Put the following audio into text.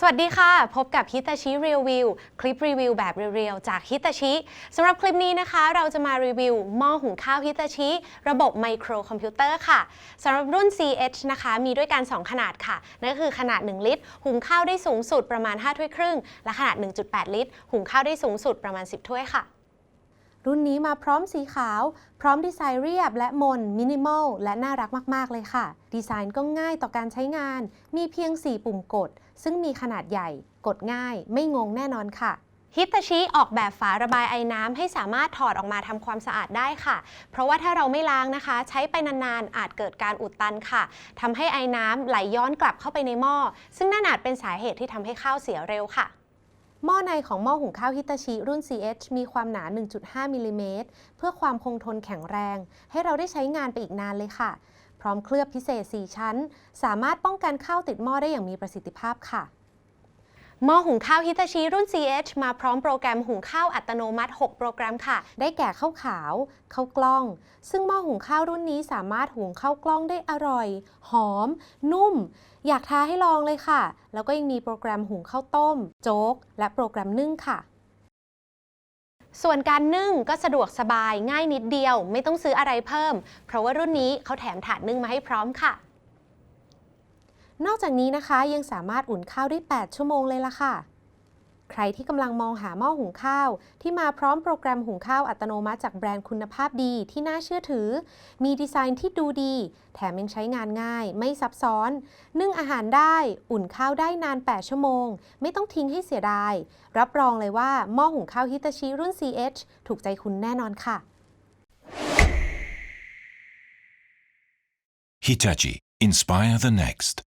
สวัสดีค่ะ พบกับฮิตาชิรีวิวคลิปรีวิวแบบเรียวๆ จากฮิตาชิสำหรับคลิปนี้นะคะ เราจะมารีวิวหม้อหุงข้าวฮิตาชิระบบไมโครคอมพิวเตอร์ค่ะสำหรับรุ่น CH นะคะ มีด้วยกัน 2 ขนาดค่ะนั่นก็คือขนาด 1 ลิตร หุงข้าวได้สูงสุดประมาณ 5 ถ้วยครึ่ง และขนาด 1.8 ลิตร หุงข้าวได้สูงสุดประมาณ 10 ถ้วยค่ะ รุ่นนี้มาพร้อมสีขาว พร้อมดีไซน์เรียบและมน มินิมอล และน่ารักมาก ๆ เลยค่ะ ดีไซน์ก็ง่ายต่อการใช้งาน มีเพียง 4 ปุ่มกด ซึ่งมีขนาดใหญ่ กดง่าย ไม่งงแน่นอนค่ะฮิตาชิออกแบบฝาระบายไอ้น้ำให้สามารถถอดออกมาทำความสะอาดได้ค่ะ เพราะว่าถ้าเราไม่ล้างนะคะ ใช้ไปนานๆอาจเกิดการอุดตันค่ะทำให้ไอ้น้ำไหลย้อนกลับเข้าไปในหม้อซึ่งนั่นอาจเป็นสาเหตุที่ทำให้ข้าวเสียเร็วค่ะ หม้อในของหม้อหุงข้าวฮิตาชิรุ่น CH มีความหนา 1.5 มิลลิเมตรเพื่อความคงทนแข็งแรง ให้เราได้ใช้งานไปอีกนานเลยค่ะ พร้อมเคลือบพิเศษ 4 ชั้น สามารถป้องกันข้าวติดหม้อได้อย่างมีประสิทธิภาพค่ะ หม้อหุงข้าวฮิตาชิรุ่น CH มาพร้อมโปรแกรมหุงข้าวอัตโนมัติ 6 โปรแกรมค่ะ ได้แก่ข้าวขาวข้าวกล้อง ซึ่งหม้อหุงข้าวรุ่นนี้สามารถหุงข้าวกล้องได้อร่อย หอม นุ่ม อยากท้าให้ลองเลยค่ะ แล้วก็ยังมีโปรแกรมหุงข้าวต้ม โจ๊ก และโปรแกรมนึ่งค่ะส่วนการนึ่งก็สะดวกสบายง่ายนิดเดียว ไม่ต้องซื้ออะไรเพิ่ม เพราะว่ารุ่นนี้เขาแถมถาดนึ่งมาให้พร้อมค่ะ นอกจากนี้นะคะยังสามารถอุ่นข้าวได้ 8 ชั่วโมงเลยล่ะค่ะ ใครที่กำลังมองหาหม้อหุงข้าว ที่มาพร้อมโปรแกรมหุงข้าวอัตโนมัติจากแบรนด์คุณภาพดีที่น่าเชื่อถือ มีดีไซน์ที่ดูดี แถมยังใช้งานง่าย ไม่ซับซ้อน นึ่งอาหารได้ อุ่นข้าวได้นาน 8 ชั่วโมง ไม่ต้องทิ้งให้เสียดาย รับรองเลยว่าหม้อหุงข้าวฮิตาชิรุ่น CH ถูกใจคุณแน่นอนค่ะ Hitachi. Inspire the next.